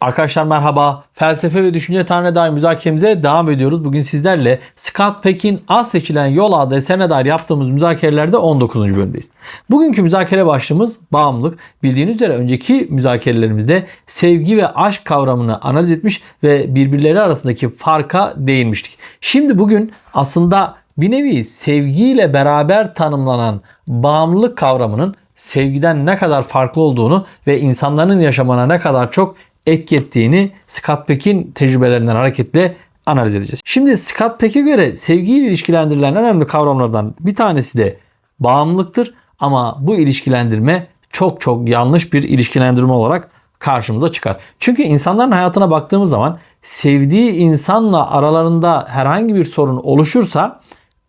Arkadaşlar merhaba. Felsefe ve düşünce tarihine dair müzakeremize devam ediyoruz. Bugün sizlerle Scott Peck'in Az Seçilen Yol adlı eserine dair yaptığımız müzakerelerde 19. bölümdeyiz. Bugünkü müzakere başlığımız bağımlılık. Bildiğiniz üzere önceki müzakerelerimizde sevgi ve aşk kavramını analiz etmiş ve birbirleri arasındaki farka değinmiştik. Şimdi bugün aslında bir nevi sevgiyle beraber tanımlanan bağımlılık kavramının sevgiden ne kadar farklı olduğunu ve insanların yaşamına ne kadar çok etki ettiğini Scott Peck'in tecrübelerinden hareketle analiz edeceğiz. Şimdi Scott Peck'e göre sevgiyle ilişkilendirilen en önemli kavramlardan bir tanesi de bağımlılıktır. Ama bu ilişkilendirme çok çok yanlış bir ilişkilendirme olarak karşımıza çıkar. Çünkü insanların hayatına baktığımız zaman sevdiği insanla aralarında herhangi bir sorun oluşursa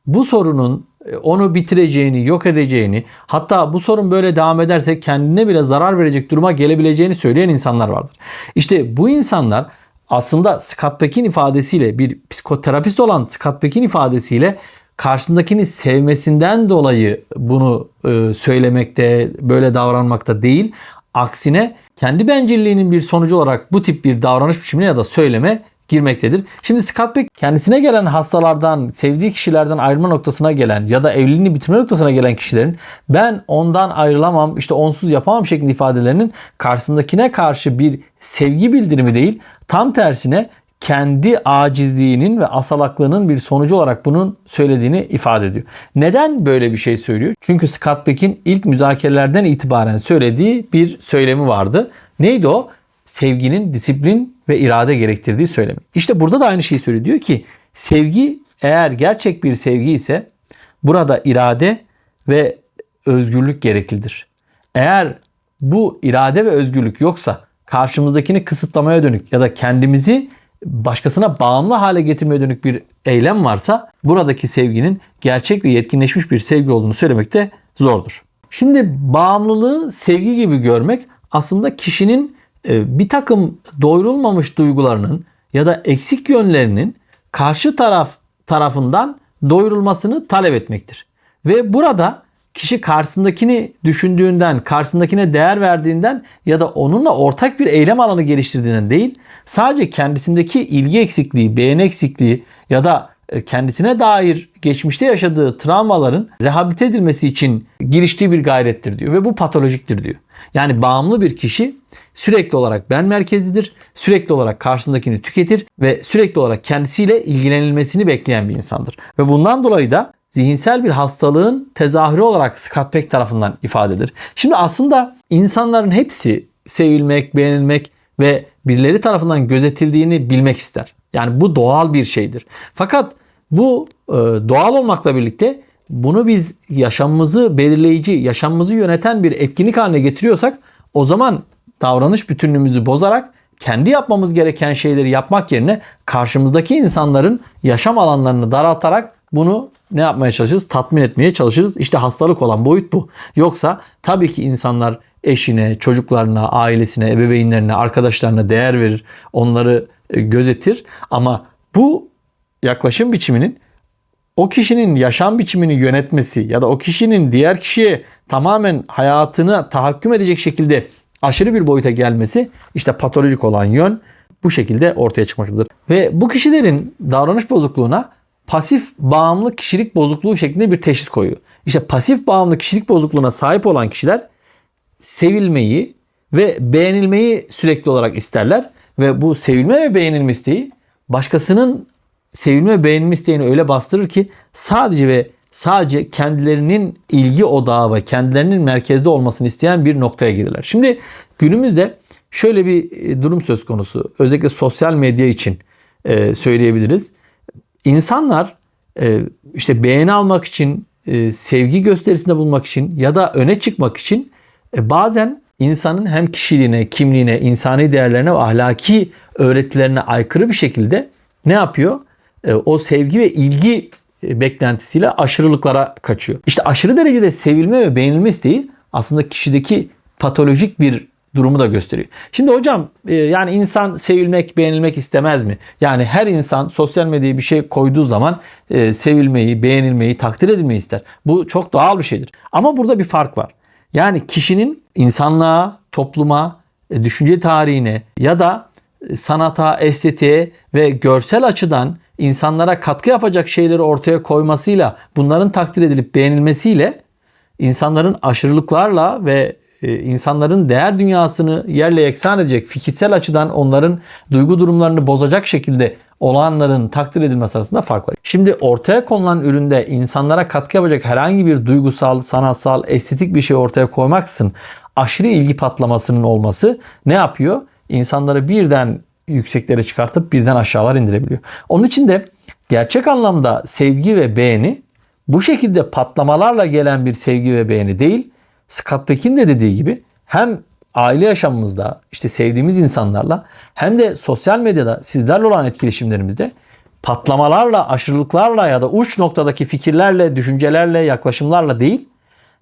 bu sorunun onu bitireceğini, yok edeceğini, hatta bu sorun böyle devam ederse kendine bile zarar verecek duruma gelebileceğini söyleyen insanlar vardır. İşte bu insanlar aslında Scott Peck'in ifadesiyle bir psikoterapist olan Scott Peck'in ifadesiyle karşısındakini sevmesinden dolayı bunu e, söylemekte, böyle davranmakta değil. Aksine kendi bencilliğinin bir sonucu olarak bu tip bir davranış biçimine ya da söyleme girmektedir. Şimdi Scott Peck kendisine gelen hastalardan, sevdiği kişilerden ayrılma noktasına gelen ya da evliliğini bitirme noktasına gelen kişilerin ben ondan ayrılamam, işte onsuz yapamam şeklinde ifadelerinin karşısındakine karşı bir sevgi bildirimi değil, tam tersine kendi acizliğinin ve asalaklığının bir sonucu olarak bunun söylediğini ifade ediyor. Neden böyle bir şey söylüyor? Çünkü Scott Peck'in ilk müzakerelerden itibaren söylediği bir söylemi vardı. Neydi o? Sevginin disiplin ve irade gerektirdiği söylemi. İşte burada da aynı şeyi söylüyor. Diyor ki sevgi eğer gerçek bir sevgi ise burada irade ve özgürlük gereklidir. Eğer bu irade ve özgürlük yoksa karşımızdakini kısıtlamaya dönük ya da kendimizi başkasına bağımlı hale getirmeye dönük bir eylem varsa buradaki sevginin gerçek ve yetkinleşmiş bir sevgi olduğunu söylemek de zordur. Şimdi bağımlılığı sevgi gibi görmek aslında kişinin bir takım doyurulmamış duygularının ya da eksik yönlerinin karşı taraf tarafından doyurulmasını talep etmektir. Ve burada kişi karşısındakini düşündüğünden, karşısındakine değer verdiğinden ya da onunla ortak bir eylem alanı geliştirdiğinden değil, sadece kendisindeki ilgi eksikliği, beğeni eksikliği ya da e, kendisine dair geçmişte yaşadığı travmaların rehabilite edilmesi için giriştiği bir gayrettir diyor ve bu patolojiktir diyor. Yani bağımlı bir kişi sürekli olarak ben merkezlidir, sürekli olarak karşısındakini tüketir ve sürekli olarak kendisiyle ilgilenilmesini bekleyen bir insandır. Ve bundan dolayı da zihinsel bir hastalığın tezahürü olarak Scott Peck tarafından ifade edilir. Şimdi aslında insanların hepsi sevilmek, beğenilmek ve birileri tarafından gözetildiğini bilmek ister. Yani bu doğal bir şeydir. Fakat bu e, doğal olmakla birlikte bunu biz yaşamımızı belirleyici, yaşamımızı yöneten bir etkinlik haline getiriyorsak o zaman davranış bütünlüğümüzü bozarak kendi yapmamız gereken şeyleri yapmak yerine karşımızdaki insanların yaşam alanlarını daraltarak bunu ne yapmaya çalışırız? Tatmin etmeye çalışırız. İşte hastalık olan boyut bu. Yoksa tabii ki insanlar eşine, çocuklarına, ailesine, ebeveynlerine, arkadaşlarına değer verir. Onları e, gözetir. Ama bu yaklaşım biçiminin o kişinin yaşam biçimini yönetmesi ya da o kişinin diğer kişiye tamamen hayatını tahakküm edecek şekilde aşırı bir boyuta gelmesi işte patolojik olan yön bu şekilde ortaya çıkmaktadır. Ve bu kişilerin davranış bozukluğuna pasif bağımlı kişilik bozukluğu şeklinde bir teşhis koyuyor. İşte pasif bağımlı kişilik bozukluğuna sahip olan kişiler sevilmeyi ve beğenilmeyi sürekli olarak isterler ve bu sevilme ve beğenilme isteği başkasının sevilme ve beğenilme isteğini öyle bastırır ki sadece ve sadece kendilerinin ilgi odağı ve kendilerinin merkezde olmasını isteyen bir noktaya gelirler. Şimdi günümüzde şöyle bir e, durum söz konusu. Özellikle sosyal medya için e, söyleyebiliriz. İnsanlar e, işte beğeni almak için, sevgi gösterisinde bulmak için ya da öne çıkmak için bazen insanın hem kişiliğine, kimliğine, insani değerlerine ve ahlaki öğretilerine aykırı bir şekilde ne yapıyor? O sevgi ve ilgi e, beklentisiyle aşırılıklara kaçıyor. İşte aşırı derecede sevilme ve beğenilme isteği aslında kişideki patolojik bir durumu da gösteriyor. Şimdi hocam e, yani insan sevilmek, beğenilmek istemez mi? Yani her insan sosyal medyaya bir şey koyduğu zaman e, sevilmeyi, beğenilmeyi, takdir edilmeyi ister. Bu çok doğal bir şeydir. Ama burada bir fark var. Yani kişinin insanlığa, topluma, düşünce tarihine ya da e, sanata, estetiğe ve görsel açıdan insanlara katkı yapacak şeyleri ortaya koymasıyla, bunların takdir edilip beğenilmesiyle insanların aşırılıklarla ve e, insanların değer dünyasını yerle yeksan edecek, fikirsel açıdan onların duygu durumlarını bozacak şekilde olanların takdir edilmesi arasında fark var. Şimdi ortaya konulan üründe insanlara katkı yapacak herhangi bir duygusal, sanatsal, estetik bir şey ortaya koymaksın aşırı ilgi patlamasının olması ne yapıyor? İnsanları birden yükseklere çıkartıp birden aşağılar indirebiliyor. Onun için de gerçek anlamda sevgi ve beğeni bu şekilde patlamalarla gelen bir sevgi ve beğeni değil. Scott Peck'in de dediği gibi hem aile yaşamımızda işte sevdiğimiz insanlarla hem de sosyal medyada sizlerle olan etkileşimlerimizde patlamalarla, aşırılıklarla ya da uç noktadaki fikirlerle, düşüncelerle, yaklaşımlarla değil,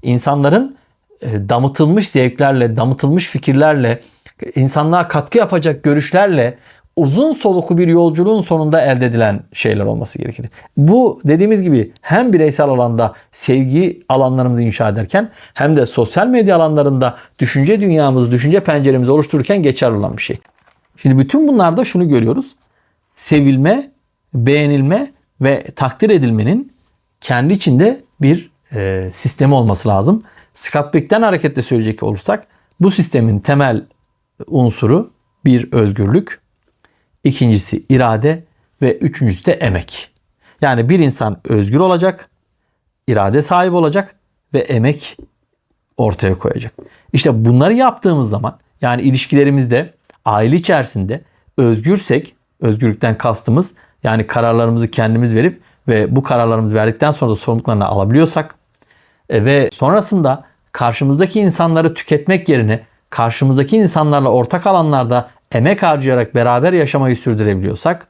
insanların e, damıtılmış zevklerle, damıtılmış fikirlerle, insanlığa katkı yapacak görüşlerle uzun soluklu bir yolculuğun sonunda elde edilen şeyler olması gerekir. Bu dediğimiz gibi hem bireysel alanda sevgi alanlarımızı inşa ederken hem de sosyal medya alanlarında düşünce dünyamızı, düşünce penceremizi oluştururken geçerli olan bir şey. Şimdi bütün bunlarda şunu görüyoruz. Sevilme, beğenilme ve takdir edilmenin kendi içinde bir e, sistemi olması lazım. Scott Beck'ten hareketle söyleyecek olursak bu sistemin temel unsuru bir özgürlük, ikincisi irade ve üçüncüsü de emek. Yani bir insan özgür olacak, irade sahibi olacak ve emek ortaya koyacak. İşte bunları yaptığımız zaman yani ilişkilerimizde, aile içerisinde özgürsek, özgürlükten kastımız yani kararlarımızı kendimiz verip ve bu kararlarımızı verdikten sonra da sorumluluklarını alabiliyorsak e, ve sonrasında karşımızdaki insanları tüketmek yerine karşımızdaki insanlarla ortak alanlarda emek harcayarak beraber yaşamayı sürdürebiliyorsak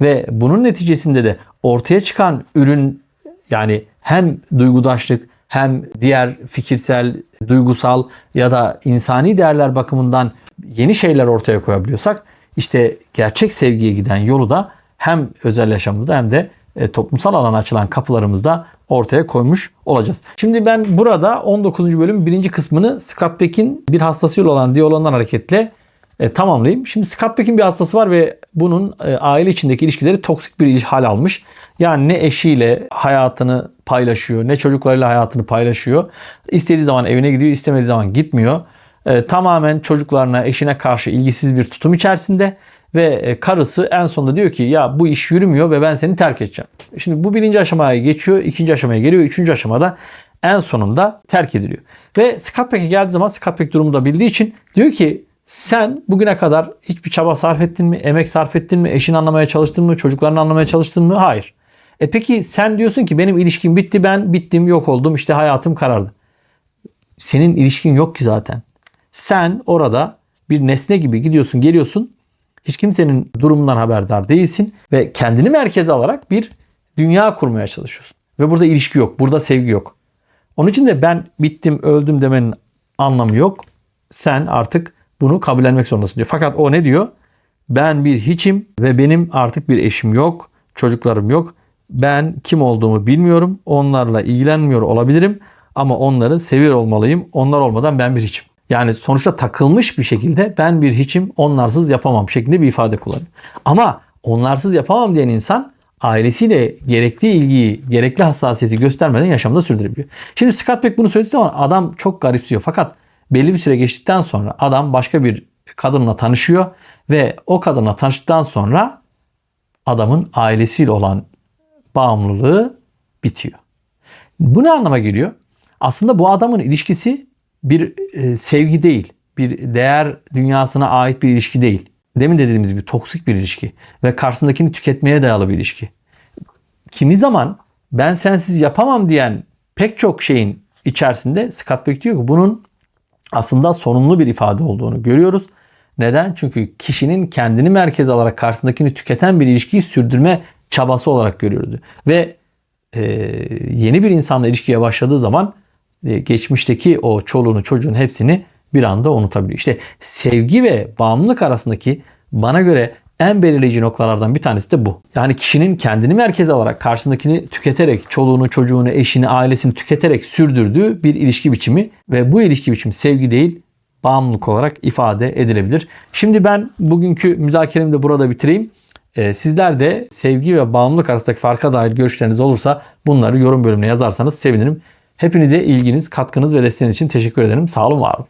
ve bunun neticesinde de ortaya çıkan ürün yani hem duygudaşlık hem diğer fikirsel, duygusal ya da insani değerler bakımından yeni şeyler ortaya koyabiliyorsak işte gerçek sevgiye giden yolu da hem özel yaşamımızda hem de e, toplumsal alana açılan kapılarımızda ortaya koymuş olacağız. Şimdi ben burada 19. bölüm birinci kısmını Scott Peck'in bir hastasıyla olan diyaloğundan hareketle e, tamamlayayım. Şimdi Scott Peck'in bir hastası var ve bunun e, aile içindeki ilişkileri toksik bir hal almış. Yani ne eşiyle hayatını paylaşıyor, ne çocuklarıyla hayatını paylaşıyor. İstediği zaman evine gidiyor, istemediği zaman gitmiyor. Tamamen çocuklarına, eşine karşı ilgisiz bir tutum içerisinde ve e, karısı en sonunda diyor ki ya bu iş yürümüyor ve ben seni terk edeceğim. Şimdi bu birinci aşamaya geçiyor, ikinci aşamaya geliyor, üçüncü aşamada en sonunda terk ediliyor. Ve Scott Peck'e geldiği zaman Scott Peck durumu da bildiği için diyor ki sen bugüne kadar hiçbir çaba sarf ettin mi? Emek sarf ettin mi? Eşini anlamaya çalıştın mı? Çocuklarını anlamaya çalıştın mı? Hayır. E peki sen diyorsun ki benim ilişkim bitti ben bittim yok oldum işte hayatım karardı. Senin ilişkin yok ki zaten. Sen orada bir nesne gibi gidiyorsun geliyorsun hiç kimsenin durumundan haberdar değilsin ve kendini merkeze alarak bir dünya kurmaya çalışıyorsun. Ve burada ilişki yok, burada sevgi yok. Onun için de ben bittim, öldüm demenin anlamı yok. Sen artık bunu kabullenmek zorundasın diyor. Fakat o ne diyor? Ben bir hiçim ve benim artık bir eşim yok, çocuklarım yok. Ben kim olduğumu bilmiyorum. Onlarla ilgilenmiyor olabilirim ama onları seviyor olmalıyım. Onlar olmadan ben bir hiçim. Yani sonuçta takılmış bir şekilde ben bir hiçim onlarsız yapamam şeklinde bir ifade kullanıyor. Ama onlarsız yapamam diyen insan ailesiyle gerekli ilgiyi, gerekli hassasiyeti göstermeden yaşamda sürdürebiliyor. Şimdi Scott Peck bunu söylediği zaman adam çok garipsiyor. Fakat belli bir süre geçtikten sonra adam başka bir kadınla tanışıyor ve o kadınla tanıştıktan sonra adamın ailesiyle olan bağımlılığı bitiyor. Bu ne anlama geliyor? Aslında bu adamın ilişkisi bir e, sevgi değil, bir değer dünyasına ait bir ilişki değil. Demin de dediğimiz gibi toksik bir ilişki ve karşısındakini tüketmeye dayalı bir ilişki. Kimi zaman ben sensiz yapamam diyen pek çok şeyin içerisinde Scott Peck diyor ki bunun aslında sorunlu bir ifade olduğunu görüyoruz. Neden? Çünkü kişinin kendini merkez alarak karşısındakini tüketen bir ilişkiyi sürdürme çabası olarak görüyordu. Ve e, yeni bir insanla ilişkiye başladığı zaman e, geçmişteki o çoluğunu çocuğun hepsini bir anda unutabiliyor. İşte sevgi ve bağımlılık arasındaki bana göre en belirleyici noktalardan bir tanesi de bu. Yani kişinin kendini merkez alarak karşısındakini tüketerek, çoluğunu, çocuğunu, eşini, ailesini tüketerek sürdürdüğü bir ilişki biçimi ve bu ilişki biçimi sevgi değil, bağımlılık olarak ifade edilebilir. Şimdi ben bugünkü müzakeremi de burada bitireyim. E, sizler de sevgi ve bağımlılık arasındaki farka dair görüşleriniz olursa bunları yorum bölümüne yazarsanız sevinirim. Hepinize ilginiz, katkınız ve desteğiniz için teşekkür ederim. Sağ olun, var olun.